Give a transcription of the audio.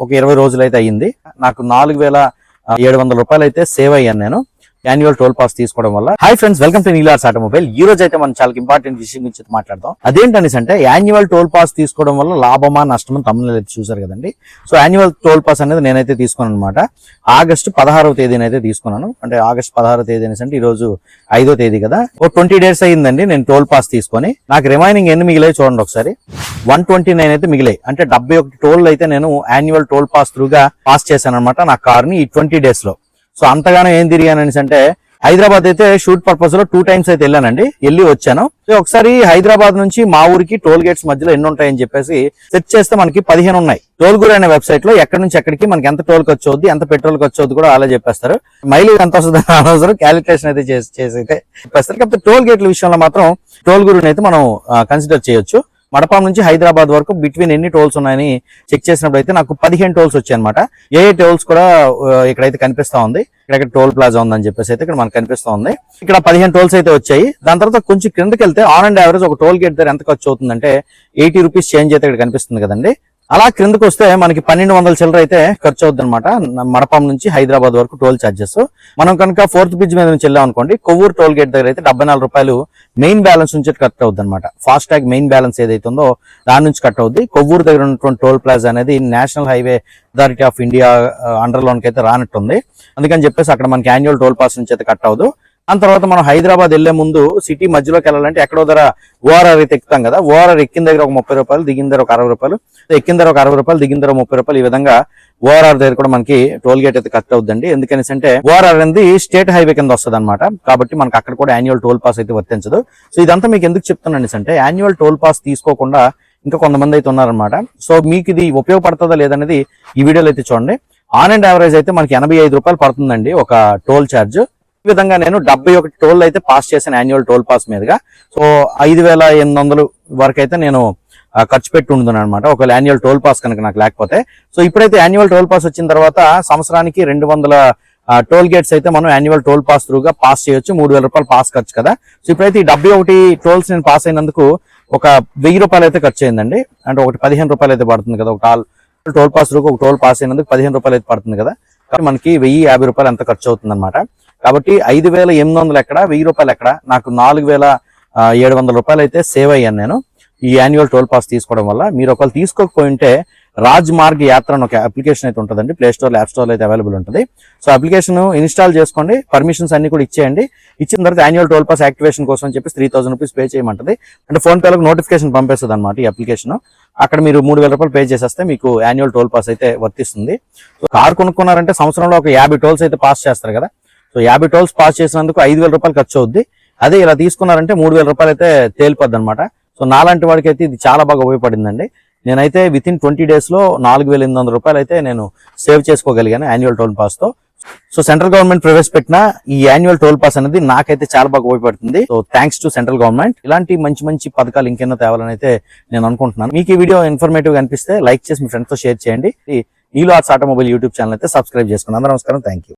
ఒక ఇరవై రోజులు అయితే అయ్యింది. నాకు నాలుగు వేల ఏడు వందల రూపాయలు అయితే సేవ్ అయ్యాను నేను. యాన్యువల్ టోల్ పాస్ తీసుకోవడం వల్ల. Hi friends welcome to నీలార్స్ automobile ఈ రోజు అయితే మనం చాలా ఇంపార్టెంట్ విషయం గురించి మాట్లాడదాం. అదేంటనేసి అంటే యాన్యువల్ టోల్ పాస్ తీసుకోవడం వల్ల లాభమా నష్టమా తమ్ముళ్ళు అయితే చూసారు కదండి. సో యాన్యువల్ టోల్ పాస్ అనేది నేనైతే తీసుకున్నాను అనమాట ఆగస్టు పదహారవ తేదీన అయితే తీసుకున్నాను. అంటే ఆగస్ట్ పదహారవ తేదీ అనేసి అంటే ఈ రోజు ఐదో తేదీ కదా. ఓ ట్వంటీ డేస్ అయ్యిందండి నేను టోల్ పాస్ తీసుకొని. నాకు రిమైనింగ్ ఎన్ని మిగిలాయి చూడండి ఒకసారి. వన్ ట్వంటీ నైన్ అయితే మిగిలాయి. అంటే డెబ్బై ఒకటి టోల్ అయితే నేను యాన్యువల్ టోల్ పాస్ త్రూగా పాస్ చేశాను అనమాట నా కార్ని ఈ ట్వంటీ డేస్లో సో అంతగానో ఏం తిరిగానని అంటే హైదరాబాద్ అయితే షూట్ పర్పస్లో టూ టైమ్స్ అయితే వెళ్ళానండి. వెళ్ళి వచ్చాను. సో ఒకసారి హైదరాబాద్ నుంచి మా ఊరికి టోల్ గేట్స్ మధ్యలో ఎన్ని ఉంటాయని చెప్పేసి సెర్చ్ చేస్తే మనకి పదిహేను ఉన్నాయి. టోల్ గురి అనే వెబ్సైట్లో ఎక్కడి నుంచి ఎక్కడికి మనకి ఎంత టోల్ ఖర్చు అవుద్ది ఎంత పెట్రోల్ ఖర్చు అవుద్ది కూడా అలా చెప్పేస్తారు. మైలేజ్ ఎంత వస్తుంది అనవసరం క్యాలిక్యులేషన్ అయితే చేసి చేసి అయితే చెప్పేస్తారు. కాకపోతే టోల్ గేట్ల విషయంలో మాత్రం టోల్ గురిని అయితే మనం కన్సిడర్ చేయొచ్చు. మడపాం నుంచి హైదరాబాద్ వరకు బిట్వీన్ ఎన్ని టోల్స్ ఉన్నాయని చెక్ చేసినప్పుడు అయితే నాకు పదిహేను టోల్స్ వచ్చాయి అనమాట ఏ ఏ టోల్స్ కూడా ఇక్కడైతే కనిపిస్తా ఉంది. ఇక్కడ టోల్ ప్లాజా ఉందని చెప్పేసి అయితే ఇక్కడ మనకు కనిపిస్తా ఉంది. ఇక్కడ పదిహేను టోల్స్ అయితే వచ్చాయి. దాని తర్వాత కొంచెం కిందకి వెళ్తే ఆన్ అండ్ యావరేజ్ ఒక టోల్ గేట్ దగ్గర ఎంత ఖర్చు అవుతుందంటే ఎయిటీ రూపీస్ చేంజ్ అయితే ఇక్కడ కనిపిస్తుంది కదండి. అలా క్రిందకు వస్తే మనకి పన్నెండు వందల చిల్లర అయితే ఖర్చు అవుతుంది అనమాట మడపాం నుంచి హైదరాబాద్ వరకు టోల్ ఛార్జెస్ మనం కనుక ఫోర్త్ బ్రిడ్జ్ మీద నుంచి వెళ్ళాం అనుకోండి కొవ్వూరు టోల్ గేట్ దగ్గర అయితే డెబ్బై నాలుగు రూపాయలు మెయిన్ బ్యాలెన్స్ నుంచి కట్ అవుద్ది అనమాట ఫాస్ట్ ట్యాగ్ మెయిన్ బ్యాలెన్స్ ఏదైతే ఉందో దాని నుంచి కట్ అవుద్ది. కొవ్వూరు దగ్గర ఉన్నటువంటి టోల్ ప్లాజా అనేది national highway authority of India under లోనికి అయితే రానట్టుంది. అందుకని చెప్పేసి అక్కడ మనకి యాన్యువల్ టోల్ పాస్ నుంచి అయితే కట్ అవ్వదు. ఆ తర్వాత మనం హైదరాబాద్ వెళ్ళే ముందు సిటీ మధ్యలోకి వెళ్ళాలంటే ఎక్కడో ధర ఓఆర్ఆర్ అయితే ఎక్కుతాం కదా. ఓఆర్ఆర్ ఎక్కిన దగ్గర ఒక ముప్పై రూపాయలు దిగిన దగ్గర ఒక అరవై రూపాయలు ఎక్కిన దగ్గర ఒక అరవై రూపాయలు దిగిన దగ్గర ముప్పై రూపాయలు ఈ విధంగా ఓఆర్ఆర్ దగ్గర కూడా మనకి టోల్ గేట్ అయితే కట్ అవుతుంది ఎందుకని అంటే ఓఆర్ఆర్ అనేది స్టేట్ హైవే కింద వస్తుంది అనమాట కాబట్టి మనకి అక్కడ కూడా యాన్యువల్ టోల్ పాస్ అయితే వర్తించదు. సో ఇదంతా మీకు ఎందుకు చెప్తున్నాను అంటే యాన్యువల్ టోల్ పాస్ తీసుకోకుండా ఇంకా కొంతమంది అయితే ఉన్నారనమాట సో మీకు ఇది ఉపయోగపడుతుందా లేదనేది ఈ వీడియోలో అయితే చూడండి. ఆన్ అండ్ యావరేజ్ అయితే మనకి ఎనభై ఐదు రూపాయలు పడుతుందండి ఒక టోల్ ఛార్జ్ విధంగా నేను డెబ్బై ఒకటి టోల్ అయితే పాస్ చేశాను యాన్యువల్ టోల్ పాస్ మీదుగా. సో ఐదు వేల ఎనిమిది వందలు వరకు అయితే నేను ఖర్చు పెట్టి ఉంటున్నాను అనమాట ఒకవేళ యాన్యువల్ టోల్ పాస్ కనుక నాకు లేకపోతే. సో ఇప్పుడైతే యాన్యువల్ టోల్ పాస్ వచ్చిన తర్వాత సంవత్సరానికి రెండు వందల టోల్ గేట్స్ అయితే మనం యాన్యువల్ టోల్ పాస్ త్రూగా పాస్ చేయొచ్చు. మూడు వేల రూపాయలు పాస్ ఖర్చు కదా. సో ఇప్పుడైతే ఈ డెబ్బై ఒకటి టోల్స్ నేను పాస్ అయినందుకు ఒక వెయ్యి రూపాయలు అయితే ఖర్చు అయిందండి. అంటే ఒకటి పదిహేను రూపాయలు అయితే పడుతుంది కదా. ఒక టాల్ టోల్ పాస్ రూకు ఒక టోల్ పాస్ అయినందుకు పదిహేను రూపాయలు అయితే పడుతుంది కదా. కాబట్టి మనకి వెయ్యి యాభై రూపాయలు ఎంత ఖర్చు అవుతుంది అనమాట కాబట్టి ఐదు వేల ఎనిమిది వందలు ఎక్కడ వెయ్యి రూపాయలు ఎక్కడ నాకు నాలుగు వేల ఏడు వందల రూపాయలు అయితే సేవ్ అయ్యాను నేను ఈ యాన్యువల్ టోల్ పాస్ తీసుకోవడం వల్ల. మీరు ఒకవేళ తీసుకోకపోయింటే రాజ్ మార్గ్ యాత్ర అని ఒక అప్లికేషన్ అయితే ఉంటుందండి. ప్లే స్టోర్ యాప్ స్టోర్ అయితే అవైలబుల్ ఉంటుంది. సో అప్లికేషన్ ఇన్స్టాల్ చేసుకోండి. పర్మిషన్స్ అన్ని కూడా ఇచ్చేయండి. ఇచ్చిన తర్వాత యాన్యువల్ టోల్ పాస్ యాక్టివేషన్ కోసం అని చెప్పి త్రీ థౌసండ్ రూపీస్ పే చేయమంటది. అంటే ఫోన్ పేలకు నోటిఫికేషన్ పంపేస్తుంది అనమాట ఈ అప్లికేషన్ అక్కడ మీరు మూడు వేల రూపాయలు పే చేసేస్తే మీకు యాన్యువల్ టోల్ పాస్ అయితే వర్తిస్తుంది. సో కార్ కొనుక్కున్నారంటే సంవత్సరంలో ఒక యాభై టోల్స్ అయితే పాస్ చేస్తారు కదా. సో యాభై టోల్స్ పాస్ చేసినందుకు ఐదు వేల రూపాయలు ఖర్చు అవుద్ది. అదే ఇలా తీసుకున్నారంటే మూడు వేల రూపాయలు అయితే తేలిపోద్ది అనమాట సో నాలాంటి వాడికి అయితే ఇది చాలా బాగా ఉపయోగపడిందండి. నేనైతే విత్ ఇన్ ట్వంటీ డేస్లో నాలుగు వేల ఎనిమిది వందల రూపాయలు అయితే నేను సేవ్ చేసుకోగలిగాను యాన్యువల్ టోల్ పాస్తో. సో సెంట్రల్ గవర్నమెంట్ ప్రవేశపెట్టిన ఈ యాన్యువల్ టోల్ పాస్ అనేది నాకైతే చాలా బాగా ఉపయోగపడుతుంది. So thanks to central government. ఇలాంటి మంచి మంచి పథకాలు ఇంకెన్నో తేవాలని అయితే నేను అనుకుంటున్నాను. మీకు ఈ వీడియో ఇన్ఫర్మేటివ్ అనిపిస్తే లైక్ చేసి మీ ఫ్రెండ్స్తో షేర్ చేయండి. నీలో ఆర్ట్స్ ఆటోమొబైల్ యూట్యూబ్ ఛానల్ అయితే సబ్స్క్రైబ్ చేసుకున్నాను నమస్కారం. Thank you